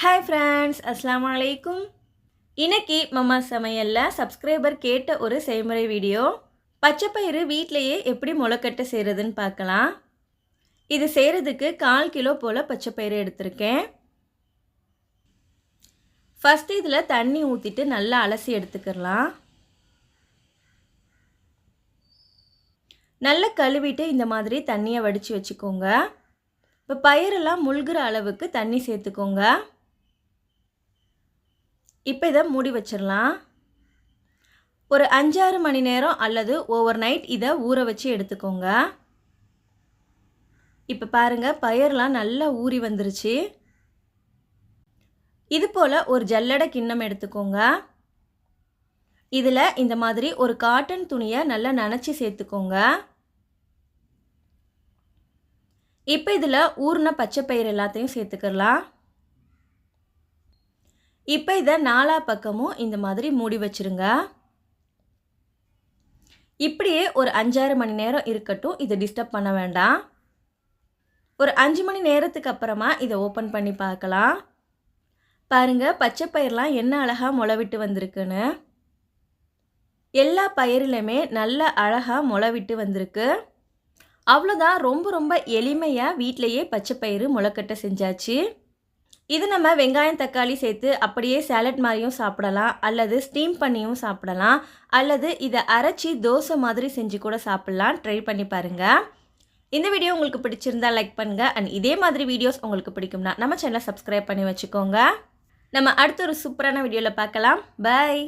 Hi friends அஸ்லாம் அலைக்கும் இன்றைக்கி மம்மா சமையலில் சப்ஸ்கிரைபர் கேட்ட ஒரு செய்முறை வீடியோ பச்சைப்பயிறு வீட்டிலையே எப்படி முளைக்கட்டை செய்கிறதுன்னு பார்க்கலாம். இது செய்கிறதுக்கு கால் கிலோ போல் பச்சைப்பயிறு எடுத்திருக்கேன். ஃபஸ்ட்டு இதில் தண்ணி ஊற்றிட்டு நல்லா அலசி எடுத்துக்கிறலாம் நல்லா கழுவிட்டு இந்த மாதிரி தண்ணியை வடித்து வச்சுக்கோங்க. இப்போ பயிரெல்லாம் முழுகிற அளவுக்கு தண்ணி சேர்த்துக்கோங்க. இப்போ இதை மூடி வச்சிடலாம். ஒரு அஞ்சாறு மணி நேரம் அல்லது ஓவர் நைட் இதை ஊற வச்சு எடுத்துக்கோங்க. இப்போ பாருங்கள் பயிரெலாம் நல்லா ஊறி வந்துருச்சு. இது போல் ஒரு ஜல்லடை கிண்ணம் எடுத்துக்கோங்க. இதில் இந்த மாதிரி ஒரு காட்டன் துணியை நல்லா நனைச்சி சேர்த்துக்கோங்க. இப்போ இதில் ஊறின பச்சை பயிர் எல்லாத்தையும் சேர்த்துக்கலாம். இப்போ இதை நாலா பக்கமும் இந்த மாதிரி மூடி வச்சுருங்க. இப்படியே ஒரு அஞ்சாறு மணி நேரம் இருக்கட்டும். இதை டிஸ்டர்ப் பண்ண வேண்டாம். ஒரு அஞ்சு மணி நேரத்துக்கு அப்புறமா இதை ஓப்பன் பண்ணி பார்க்கலாம். பாருங்கள் பச்சை பயிரெலாம் என்ன அழகாக முளைவிட்டு வந்திருக்குன்னு. எல்லா பயிரிலுமே நல்ல அழகாக முளைவிட்டு வந்திருக்கு. அவ்வளோதான் ரொம்ப ரொம்ப எளிமையாக வீட்டிலையே பச்சை பயிறு முளைக்கட்டை செஞ்சாச்சு. இது நம்ம வெங்காயம் தக்காளி சேர்த்து அப்படியே சேலட் மாதிரியும் சாப்பிடலாம் அல்லது ஸ்டீம் பண்ணியும் சாப்பிடலாம் அல்லது இதை அரைச்சி தோசை மாதிரி செஞ்சு கூட சாப்பிட்லாம். ட்ரை பண்ணி பாருங்கள் இந்த வீடியோ உங்களுக்கு பிடிச்சிருந்தா லைக் பண்ணுங்கள் அண்ட் இதே மாதிரி வீடியோஸ் உங்களுக்கு பிடிக்கும்னா நம்ம சேனலை சப்ஸ்கிரைப் பண்ணி வச்சுக்கோங்க. நம்ம அடுத்த ஒரு சூப்பரான வீடியோவில் பார்க்கலாம். பாய்